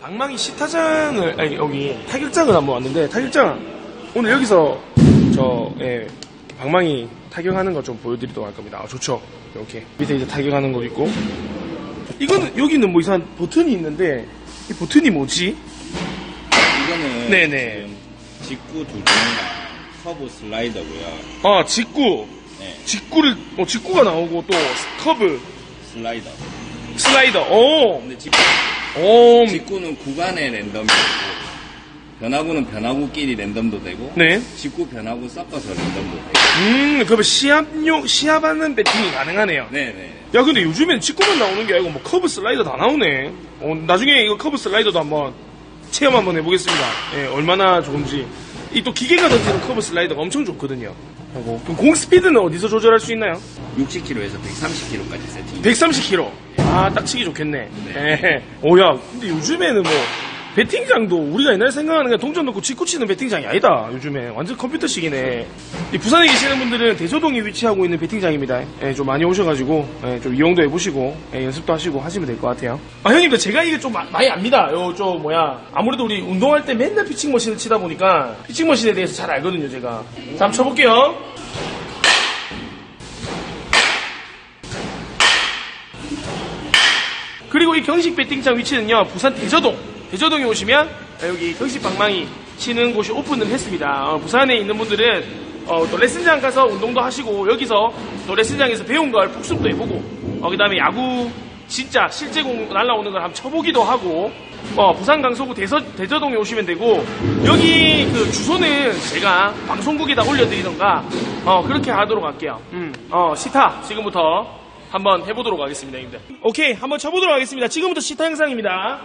방망이 시타장을 아니 여기 타격장을 한번 왔는데 타격장 오늘 여기서 저 예, 방망이 타격하는 거좀 보여드리도록 할 겁니다. 아, 좋죠. 이렇게 밑에 이제 타격하는 거 있고 이거는 여기는 뭐 이상한 버튼이 있는데 이 버튼이 뭐지? 이거는 네네. 지금 직구 두 종이랑 커브 슬라이더고요. 아 직구 네, 직구를 어, 직구가 나오고 또 커브 슬라이더. 슬라이더 오 근데 직구, 오, 직구는 구간의 랜덤이 되고 변화구는 변화구끼리 랜덤도 되고 네. 직구 변화구 섞어서 랜덤도 되고. 음, 그러면 시합용, 시합하는 배팅이 가능하네요. 네네. 야, 근데 요즘엔 직구만 나오는 게 아니고 뭐 커브 슬라이더 다 나오네. 어, 나중에 이거 커브 슬라이더도 한번 체험 한번 해보겠습니다. 예, 얼마나 좋은지. 이 또 기계가 던지는 커브 슬라이더가 엄청 좋거든요. 하고. 그럼 공 스피드는 어디서 조절할 수 있나요? 60km에서 130km까지 세팅. 130km. 아, 딱 치기 좋겠네. 예. 오야, 근데 요즘에는 뭐, 배팅장도 우리가 옛날에 생각하는 게 동전 넣고 직구 치는 배팅장이 아니다. 요즘에. 완전 컴퓨터식이네. 이 부산에 계시는 분들은 대저동에 위치하고 있는 배팅장입니다. 예, 좀 많이 오셔가지고, 예, 좀 이용도 해보시고, 예, 연습도 하시고 하시면 될 것 같아요. 아, 형님들, 제가 이게 좀 마- 많이 압니다. 요, 좀, 뭐야. 아무래도 우리 운동할 때 맨날 피칭 머신을 치다 보니까, 피칭 머신에 대해서 잘 알거든요, 제가. 자, 한번 쳐볼게요. 이 경식 배팅장 위치는요 부산 대저동. 대저동에 오시면 여기 경식 방망이 치는 곳이 오픈을 했습니다. 어, 부산에 있는 분들은 어, 또 레슨장 가서 운동도 하시고 여기서 또 레슨장에서 배운 걸 복습도 해보고 그 다음에 야구 진짜 실제 공 날라오는 걸 한번 쳐보기도 하고 어, 부산 강서구 대서, 대저동에 오시면 되고 여기 그 주소는 제가 방송국에다 올려드리던가 어, 그렇게 하도록 할게요. 음, 어, 시타 지금부터 한번 해보도록 하겠습니다, 형님들. 오케이, 한번 쳐보도록 하겠습니다. 지금부터 시타 영상입니다.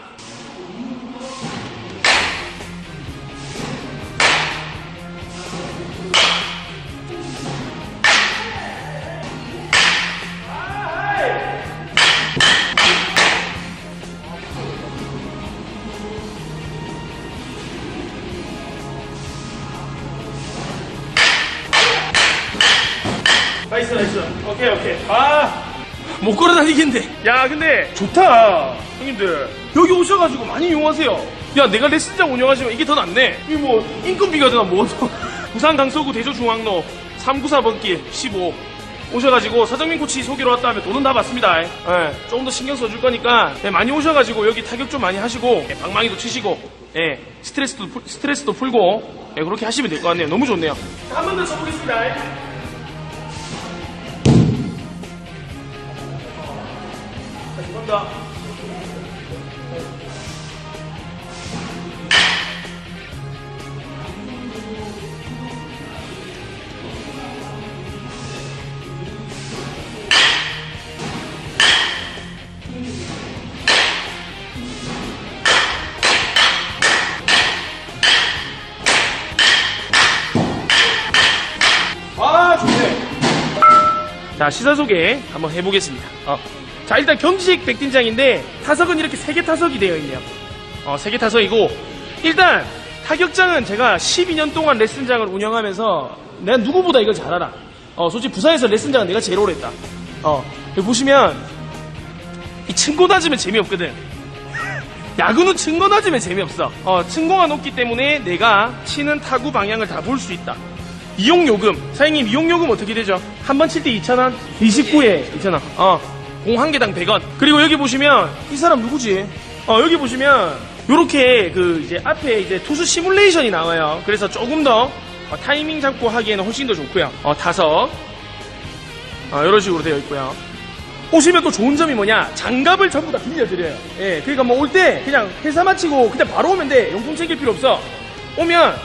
나이스, 나이스. 오케이, 오케이. 아, 못 걸어 다니겠는데. 야, 근데 좋다. 형님들. 여기 오셔가지고 많이 이용하세요. 야, 내가 레슨장 운영하시면 이게 더 낫네. 이 뭐, 인건비가 드나 뭐. 부산 강서구 대저중앙로 394번 길 15. 오셔가지고 서정민 코치 소개로 왔다 하면 돈은 다 받습니다. 예, 조금 더 신경 써줄 거니까 예, 많이 오셔가지고 여기 타격 좀 많이 하시고 예, 방망이도 치시고 예, 스트레스도 풀- 스트레스도 풀고 예, 그렇게 하시면 될 것 같네요. 너무 좋네요. 한 번 더 쳐보겠습니다. 예. 감사합니다. 아, 좋네. 자, 시사 소개 한번 해보겠습니다. 어. 자, 일단 경식 백tin장인데 타석은 이렇게 세 개 타석이 되어 있네요. 어, 세 개 타석이고, 일단 타격장은 제가 12년 동안 레슨장을 운영하면서 내가 누구보다 이걸 잘 알아. 어, 솔직히 부산에서 레슨장은 내가 제일 오래 했다. 어, 여기 보시면 이 층고 낮으면 재미없거든. 야구는 층고 낮으면 재미없어. 어, 층고가 높기 때문에 내가 치는 타구 방향을 다 볼 수 있다. 이용요금. 사장님, 이용요금 어떻게 되죠? 한 번 칠 때 2,000원? 29에 2,000원. 어, 공 한 개당 100원. 그리고 여기 보시면, 이 사람 누구지? 어, 여기 보시면, 요렇게 그 이제 앞에 이제 투수 시뮬레이션이 나와요. 그래서 조금 더 어, 타이밍 잡고 하기에는 훨씬 더 좋고요. 어, 타석. 어, 이런 식으로 되어 있고요. 오시면 또 좋은 점이 뭐냐? 장갑을 전부 다 빌려드려요. 예, 그러니까 뭐 올 때 그냥 회사 마치고 그때 바로 오면 돼. 용품 챙길 필요 없어. 오면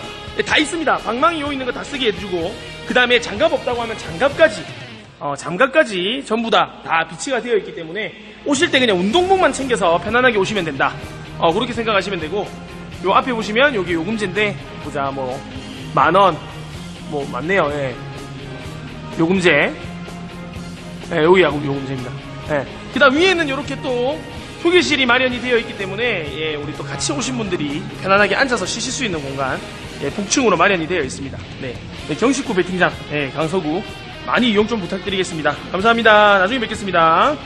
다 있습니다. 방망이 요 있는 거 다 쓰게 해주고 그 다음에 장갑 없다고 하면 장갑까지 어, 장갑까지 전부 다 다 비치가 되어 있기 때문에 오실 때 그냥 운동복만 챙겨서 편안하게 오시면 된다. 어, 그렇게 생각하시면 되고 요 앞에 보시면 여기 요금제인데 보자 뭐 만 원 뭐 맞네요. 예. 요금제 예, 여기 야구 요금제입니다. 예. 그 다음 위에는 이렇게 또 휴게실이 마련이 되어 있기 때문에 예, 우리 또 같이 오신 분들이 편안하게 앉아서 쉬실 수 있는 공간 예, 복층으로 마련이 되어 있습니다. 네, 네, 경식구 배팅장 예, 강서구 많이 이용 좀 부탁드리겠습니다. 감사합니다. 나중에 뵙겠습니다.